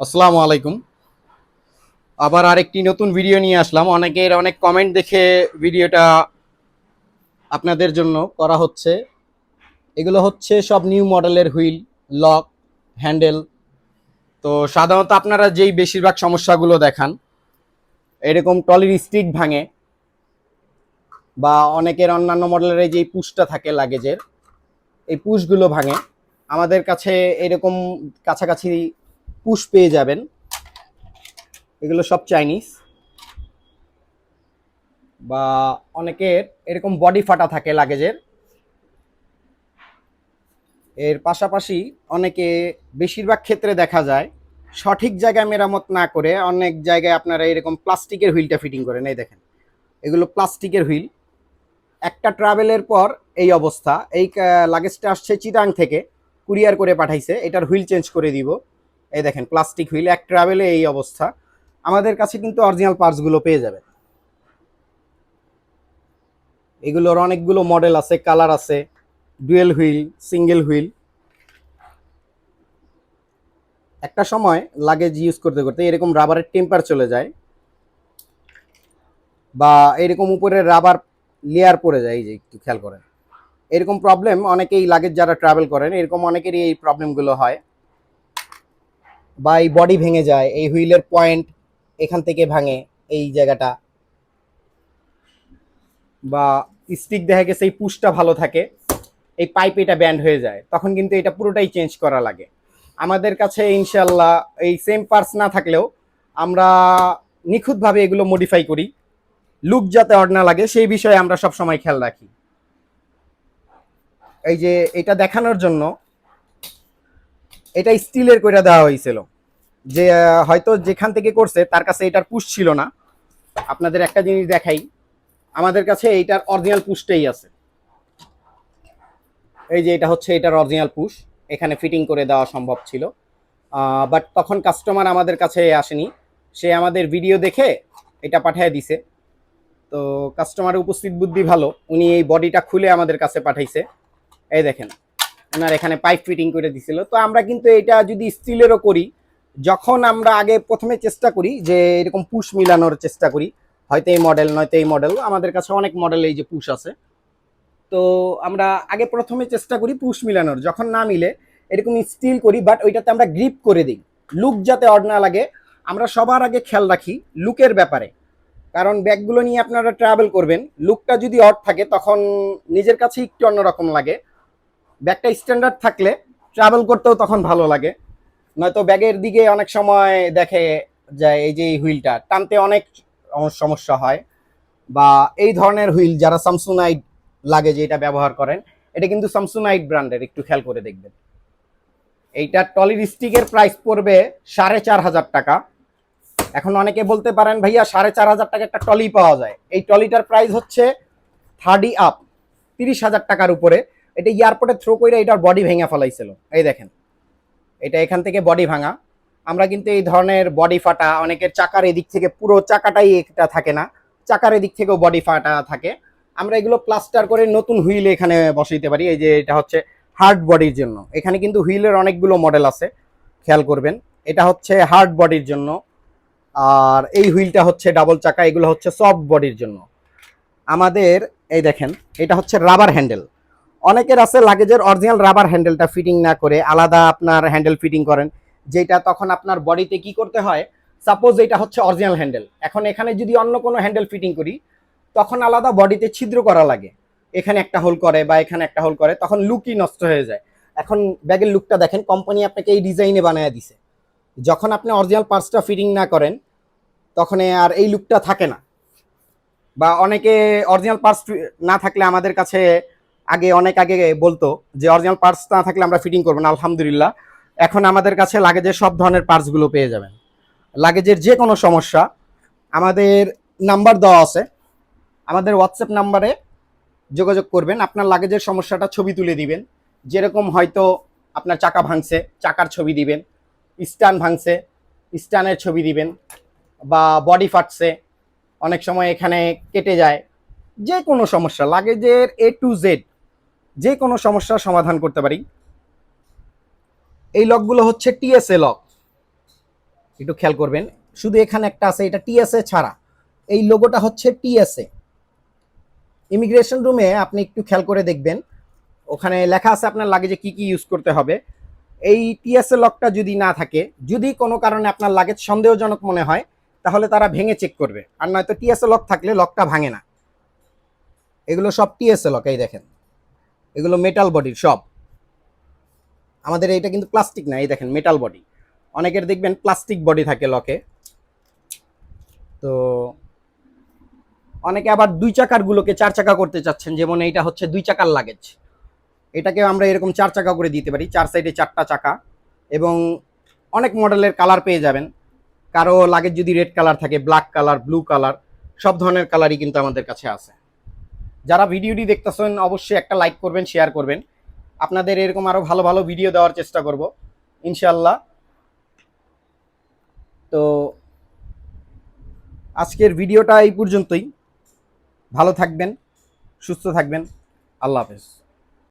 আসসালামু আলাইকুম। আবার আরেকটি নতুন ভিডিও নিয়ে আসলাম। অনেকের অনেক কমেন্ট দেখে ভিডিওটা আপনাদের জন্য করা হচ্ছে। এগুলো হচ্ছে সব নিউ মডেলের হুইল লক হ্যান্ডেল তো সাধারণত আপনারা যেই বেশিরভাগ সমস্যাগুলো দেখান, এরকম টলির স্টিক ভাঙে বা অনেকের অন্যান্য মডেলের এই যে পুশটা থাকে লাগেজের এই পুশগুলো ভাঙে। আমাদের কাছে এরকম কাছাকাছি পুশ পেয়ে যাবেন। এগুলো সব চাইনিজ। বা অনেকের এরকম বডি ফাটা থাকে লাগেজের। এর পাশাপাশি অনেকে বেশিরভাগ ক্ষেত্রে দেখা যায়, সঠিক জায়গায় মেরামত না করে অনেক জায়গায় আপনারা এরকম প্লাস্টিকের হুইলটা ফিটিং করেন। এই দেখেন, এগুলো প্লাস্টিকের হুইল। একটা ট্রাভেলের পর এই অবস্থা। এই লাগেজটা আসছে চিটাং থেকে, কুরিয়ার করে পাঠাইছে। এটার হুইল চেঞ্জ করে দিব। এই দেখেন প্লাস্টিক হুইল এক ট্রাভেলে এই অবস্থা। আমাদের কাছে কিন্তু অরিজিনাল পার্টসগুলো পেয়ে যাবে এগুলোর অনেকগুলো মডেল আছে কালার আছে ডুয়েল হুইল সিঙ্গেল হুইল একটা সময় লাগেজ ইউজ করতে করতে এরকম রাবারের টেম্পার চলে যায়, বা এরকম উপরে রাবার লেয়ার পড়ে যায়, এই যে একটু খেয়াল করেন। এরকম প্রবলেম অনেকেই লাগেজ যারা ট্রাভেল করেন, এরকম অনেকেরই এই প্রবলেমগুলো হয়। বা এই বডি ভেঙে যায়, এই হুইলের পয়েন্ট এখান থেকে ভাঙে এই জায়গাটা। বা স্টিক দেখা গেছে, এই পুশটা ভালো থাকে, এই পাইপ এটা ব্যান্ড হয়ে যায়, তখন কিন্তু এটা পুরোটাই চেঞ্জ করা লাগে। আমাদের কাছে ইনশাল্লাহ এই সেম পার্টস না থাকলেও আমরা নিখুঁতভাবে এগুলো মডিফাই করি। লুক যাতে অড না লাগে, সেই বিষয়ে আমরা সব সময় খেয়াল রাখি। এই যে এটা দেখানোর জন্য এটা স্টিলের কইরা দেওয়া হয়েছিল যে হয়তো যেখান থেকে করছে, তার কাছে এটার পুশ ছিল না। আপনাদের একটা জিনিস দেখাই। আমাদের কাছে এইটার অরিজিনাল পুশটাই আছে। এই যে, এটা হচ্ছে এটার অরিজিনাল পুশ এখানে ফিটিং করে দেওয়া সম্ভব ছিল। বাট তখন কাস্টমার আমাদের কাছে আসেনি। সে আমাদের ভিডিও দেখে এটা পাঠিয়ে দিছে। তো কাস্টমারের উপস্থিত বুদ্ধি ভালো। উনি এই বডিটা খুলে আমাদের কাছে পাঠাইছে। এই দেখেন। ওনার এখানে পাইপ ফিটিং করে দিছিল। তো আমরা কিন্তু এটা যদি স্টিলেরও করি, যখন আমরা আগে প্রথমে চেষ্টা করি যে এরকম পুশ মিলানোর চেষ্টা করি, হয়তো এই মডেল নয়তো এই মডেল আমাদের কাছে অনেক মডেল এই যে পুশ আছে। তো আমরা আগে প্রথমে চেষ্টা করি পুশ মিলানোর, যখন না মিলে এরকম স্টিল করি বাট ওইটাতে আমরা গ্রিপ করে দিই। লুক যাতে অড না লাগে, আমরা সবার আগে খেয়াল রাখি লুকের ব্যাপারে। কারণ ব্যাগগুলো নিয়ে আপনারা ট্রাভেল করবেন লুকটা যদি অড থাকে, তখন নিজের কাছে একটু অন্যরকম লাগে। ব্যাগটা স্ট্যান্ডার্ড থাকলে ট্রাভেল করতেও তখন ভালো লাগে। নয়তো ব্যাগের দিকে অনেক সময় দেখে যায় এই যে হুইলটা টানতে অনেক সমস্যা হয়। বা এই ধরনের হুইল যারা সামসুনাইট লাগে যে এটা ব্যবহার করেন, এটা কিন্তু সামসুনাইট ব্র্যান্ডের একটু খেয়াল করে দেখবেন। এইটা টলির স্টিকের প্রাইস পড়বে সাড়ে চার হাজার টাকা। এখন অনেকে বলতে পারেন, ভাইয়া, সাড়ে চার হাজার টাকা একটা টলি পাওয়া যায়। এই টলিটার প্রাইস হচ্ছে থার্টি আপ তিরিশ হাজার টাকার উপরে। এটা এয়ারপোর্টে থ্রো করে এটার বডি ভেঙে ফেলাইছিল। এই দেখেন। এটা এখান থেকে বডি ভাঙা। আমরা কিন্তু এই ধরনের বডি ফাটা, অনেকের চাকার এদিক থেকে পুরো চাকাটাই এটা থাকে না। চাকার এদিক থেকেও বডি ফাটা থাকে। আমরা এগুলো প্লাস্টার করে নতুন হুইল এখানে বসাইতে পারি। এই যে এটা হচ্ছে হার্ড বডির জন্য। এখানে কিন্তু হুইলের অনেকগুলো মডেল আছে। খেয়াল করবেন। এটা হচ্ছে হার্ড বডির জন্য। আর এই হুইলটা হচ্ছে ডাবল চাকা। এগুলো হচ্ছে সফট বডির জন্য। আমাদের, এই দেখেন, এটা হচ্ছে রাবার হ্যান্ডেল অনেকের আছে লাগেজের অরিজিনাল রাবার হ্যান্ডেলটা ফিটিং না করে আলাদা আপনার হ্যান্ডেল ফিটিং করেন, যেটা তখন আপনার বডিতে কি করতে হয়? সাপোজ এটা হচ্ছে অরিজিনাল হ্যান্ডেল এখন এখানে যদি অন্য কোনো হ্যান্ডেল ফিটিং করি, তখন আলাদা বডিতে ছিদ্র করা লাগে। এখানে একটা হোল করে বা এখানে একটা হোল করে, তখন লুকই নষ্ট হয়ে যায়। এখন ব্যাগের লুকটা দেখেন কোম্পানি আপনাকে এই ডিজাইনে বানিয়ে দিছে। যখন আপনি অরিজিনাল পার্টসটা ফিটিং না করেন, তখন আর এই লুকটা থাকে না। বা অনেকে অরিজিনাল পার্টস না থাকলে আমাদের কাছে আগে, অনেক আগে বলতো যে অরিজিনাল পার্টস না থাকলে আমরা ফিটিং করব না, আলহামদুলিল্লাহ। এখন আমাদের কাছে লাগেজের সব ধরনের পার্টসগুলো পেয়ে যাবেন। লাগেজের যে কোনো সমস্যা, আমাদের নাম্বার দেওয়া আছে। আমাদের হোয়াটসঅ্যাপ নাম্বারে যোগাযোগ করবেন, আপনার লাগেজের সমস্যাটা ছবি তুলে দিবেন। যেরকম হয়তো আপনার চাকা ভাঙছে, চাকার ছবি দিবেন স্টান ভাঙছে স্টানের ছবি দিবেন বা বডি ফাটছে, অনেক সময় এখানে কেটে যায় যে কোনো সমস্যা লাগেজের এ টু জেড যে কোনো সমস্যার সমাধান করতে পারি। এই লকগুলো হচ্ছে টিএসএ লক। একটু খেয়াল করবেন, শুধু এখানে একটা আছে, এটা টিএসএ ছাড়া। এই লোগোটা হচ্ছে টিএসএ ইমিগ্রেশন রুমে আপনি একটু খেয়াল করে দেখবেন, ওখানে লেখা আছে আপনার লাগেজে কি কি ইউজ করতে হবে। এই টিএসএ লকটা যদি না থাকে, যদি কোনো কারণে আপনার লাগেজ সন্দেহজনক মনে হয়, তাহলে তারা ভেঙে চেক করবে। আর নয়তো টিএসএ লক থাকলে লকটা ভাঙে না। এগুলো সব টিএসএ লক এই দেখেন। এগুলো মেটাল বডির সব। আমাদের এটা কিন্তু প্লাস্টিক না, এই দেখেন মেটাল বডি অনেকের দেখবেন প্লাস্টিক বডি থাকে লকে তো অনেকে আবার দুই চাকার গুলোকে চার চাকা করতে চাচ্ছেন, যেমন এইটা হচ্ছে দুই চাকার লাগেজ এটাকে আমরা এরকম চার চাকা করে দিতে পারি, চার সাইডে চারটা চাকা। এবং অনেক মডেলের কালার পেয়ে যাবেন। কারও লাগেজ যদি রেড কালার থাকে ব্ল্যাক কালার ব্লু কালার সব ধরনের কালারই কিন্তু আমাদের কাছে আছে। যারা ভিডিওটি দেখতেছেন, অবশ্যই একটা লাইক করবেন শেয়ার করবেন। আপনাদের এরকম আরও ভালো ভালো ভিডিও দেওয়ার চেষ্টা করব ইনশাল্লাহ তো আজকের ভিডিওটা এই পর্যন্তই। ভালো থাকবেন, সুস্থ থাকবেন। আল্লাহ হাফেজ।